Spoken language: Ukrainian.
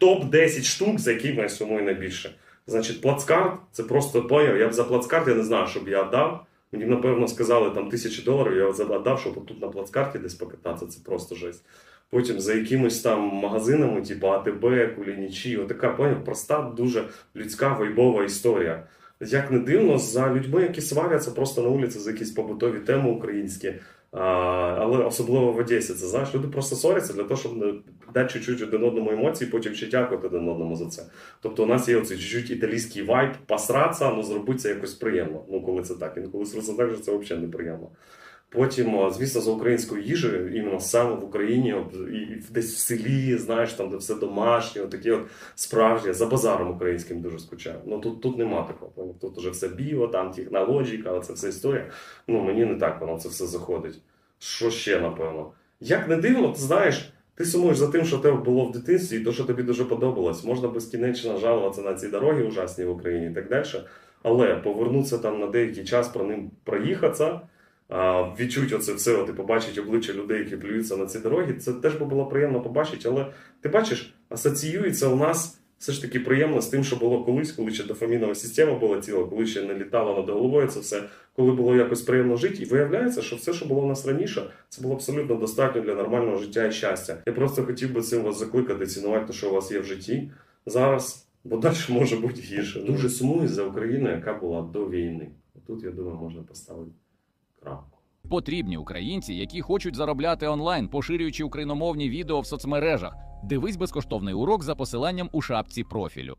Топ-10 штук, за які я сумую найбільше. Значить, плацкарт, це просто плеєр. Я б за плацкарт я не знаю, що б я дав. Мені, напевно, сказали там тисячі доларів, я віддав, щоб тут на плацкарті десь покататися, це просто жесть. Потім за якимись там магазинами, типу АТБ, Кулінічі, отака поняв, проста, дуже людська вайбова історія. Як не дивно, за людьми, які сваряться просто на вулиці за якісь побутові теми українські. А, але особливо в Одесі, це знаєш, люди просто ссоряться для того, щоб дати чуть-чуть один одному емоції, потім ще дякувати один одному за це. Тобто у нас є оцей чуть-чуть італійський вайб, посратися, але зробити це якось приємно. Ну, коли це так. Інколи це так що це взагалі неприємно. Потім, звісно, за українською їжею, іменно саме в Україні, і, десь в селі, знаєш, там, де все домашнє, такі от справжні, за базаром українським дуже скучаю. Ну тут, тут нема такого. Тут уже все біо, там технологіка, це все історія. Ну мені не так воно це все заходить. Що ще, напевно? Як не дивно, ти знаєш, ти сумуєш за тим, що тебе було в дитинстві, і то, що тобі дуже подобалось. Можна безкінечно жалуватися на ці дороги ужасні в Україні і так далі. Але повернутися там на деякий час про ним проїхатися, а, відчути оце все, от, і побачити обличчя людей, які плюються на ці дороги, це теж би було приємно побачити. Але ти бачиш, асоціюється у нас все ж таки приємно з тим, що було колись, коли ще дофамінова система була ціла, коли ще не літало над головою це все, коли було якось приємно жити. І виявляється, що все, що було у нас раніше, це було абсолютно достатньо для нормального життя і щастя. Я просто хотів би цим вас закликати, цінувати те, що у вас є в житті зараз, бо далі може бути гірше. Дуже сумую за Україну, яка була до війни. Тут, я думаю, можна поставити. Потрібні українці, які хочуть заробляти онлайн, поширюючи україномовні відео в соцмережах. Дивись безкоштовний урок за посиланням у шапці профілю.